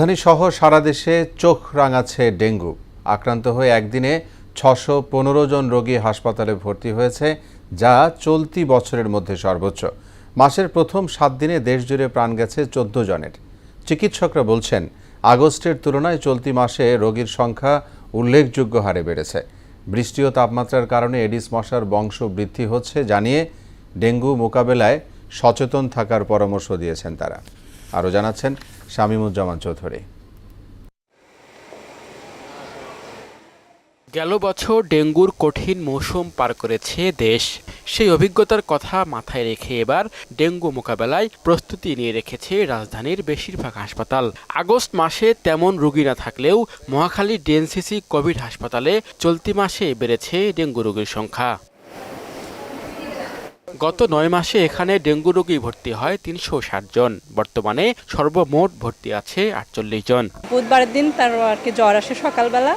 রাজধানী সহ সারা দেশে চোখ রাঙাচ্ছে ডেঙ্গু। আক্রান্ত হয়ে একদিনে ছশো পনেরো জন রোগী হাসপাতালে ভর্তি হয়েছে, যা চলতি বছরের মধ্যে সর্বোচ্চ। মাসের প্রথম সাত দিনে দেশজুড়ে প্রাণ গেছে চোদ্দ জনের। চিকিৎসকরা বলছেন, আগস্টের তুলনায় চলতি মাসে রোগীর সংখ্যা উল্লেখযোগ্য হারে বেড়েছে। বৃষ্টি ও তাপমাত্রার কারণে এডিস মশার বংশ বৃদ্ধি হচ্ছে জানিয়ে ডেঙ্গু মোকাবেলায় সচেতন থাকার পরামর্শ দিয়েছেন তারা। আরও জানাচ্ছেন শামীমুজ্জামান চৌধুরী। গেল বছর ডেঙ্গুর কঠিন মৌসুম পার করেছে দেশ। সেই অভিজ্ঞতার কথা মাথায় রেখে এবার ডেঙ্গু মোকাবেলায় প্রস্তুতি নিয়ে রেখেছে রাজধানীর বেশিরভাগ হাসপাতাল। আগস্ট মাসে তেমন রোগী না থাকলেও মহাখালী ডিএনসিসি কোভিড হাসপাতালে চলতি মাসে বেড়েছে ডেঙ্গু রোগীর সংখ্যা। গত নয় মাসে এখানে ডেঙ্গু রোগী ভর্তি হয় তিনশো ষাট জন। বর্তমানে সর্বমোট ভর্তি আছে আটচল্লিশ জন। বুধবারের দিন তার আর কি জ্বর আসে সকালবেলা।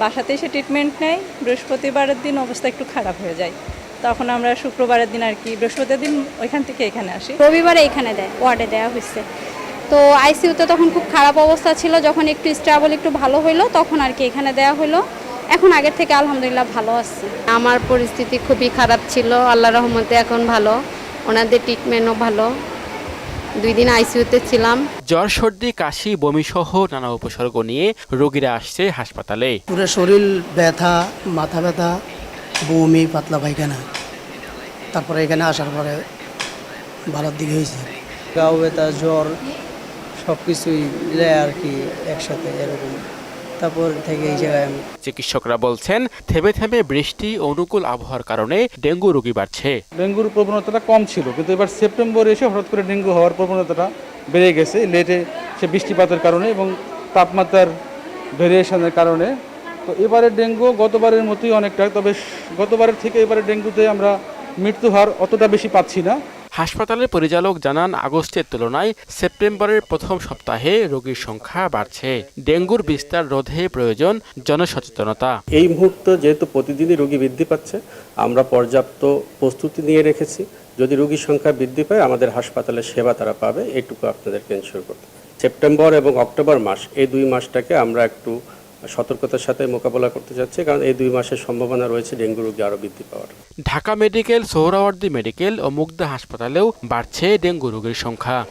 বাসাতে এসে ট্রিটমেন্ট নেয়। বৃহস্পতিবারের দিন অবস্থা একটু খারাপ হয়ে যায়। তখন আমরা শুক্রবারের দিন আর কি বৃহস্পতির দিন ওইখান থেকে এখানে আসি। রবিবারে এখানে দেয় ওয়ার্ডে দেওয়া হয়েছে। তো আইসিইউতে তখন খুব খারাপ অবস্থা ছিল। যখন একটু স্টেবল একটু ভালো হইল তখন আর কি এখানে দেওয়া হলো এখন আগের থেকে আলহামদুলিল্লাহ ভালো আছে। আমার পরিস্থিতি খুবই খারাপ ছিল আল্লাহ রহমতে এখন ভালো। ওনাদের ট্রিটমেন্টও ভালো। দুই দিন আইসিইউতে ছিলাম। জ্বর সর্দি কাশি বমি সহ নানা উপসর্গ নিয়ে রোগীরা আসছে হাসপাতালে। পুরো শরীর ব্যথা মাথা ব্যথা বমি পাতলা পায়খানা। তারপরে এখানে আসার পরে ভালোর দিকে হয়েছে। গাও ব্যথা জ্বর সব কিছুই আর কি একসাথে এরকম। তারপর থেকে এই জায়গায় আমি চিকিৎসকরা বলছেন থেমে থেমে বৃষ্টি অনুকূল আবহাওয়ার কারণে ডেঙ্গু রোগী বাড়ছে। ডেঙ্গুর প্রবণতাটা কম ছিল কিন্তু এবার সেপ্টেম্বরে এসে হঠাৎ করে ডেঙ্গু হওয়ার প্রবণতাটা বেড়ে গেছে। লেটে সে বৃষ্টিপাতের কারণে এবং তাপমাত্রার ভেরিয়েশনের কারণে। তো এবারে ডেঙ্গু গতবারের মতোই অনেকটা তবে গতবারের থেকে এবারে ডেঙ্গুতে আমরা মৃত্যু হার অতটা বেশি পাচ্ছি না। হাসপাতালের পরিচালক জানান, আগস্টের তুলনায় সেপ্টেম্বরের প্রথম সপ্তাহে রোগীর সংখ্যা বাড়ছে। ডেঙ্গুর বিস্তার রোধে প্রয়োজন জনসচেতনতা। এই মুহূর্তে যেহেতু প্রতিদিনই রোগী বৃদ্ধি পাচ্ছে, আমরা পর্যাপ্ত প্রস্তুতি নিয়ে রেখেছি। যদি রোগীর সংখ্যা বৃদ্ধি পায়, আমাদের হাসপাতালের সেবা তারা পাবে। এটুকু আপনাদেরকে এনশিওর করতে। সেপ্টেম্বর এবং অক্টোবর মাস, এই দুই মাসটাকে আমরা একটু সতর্কতার সাথে মোকাবেলা করতে যাচ্ছে কারণ এই দুই মাসের সম্ভাবনা রয়েছে ডেঙ্গু রোগী আরও বৃদ্ধি পাওয়ার। ঢাকা মেডিকেল সোহরাওয়ার্দী মেডিকেল ও মুগদা হাসপাতালেও বাড়ছে ডেঙ্গু রোগীর সংখ্যা।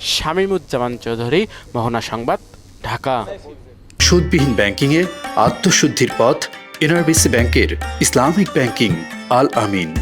শামীমুজ্জামান চৌধুরী মোহনা সংবাদ ঢাকা। সুদবিহীন ব্যাংকিংয়ে আত্মশুদ্ধির পথ এনআরবিসি ব্যাংকের ইসলামিক ব্যাংকিং আল আমিন।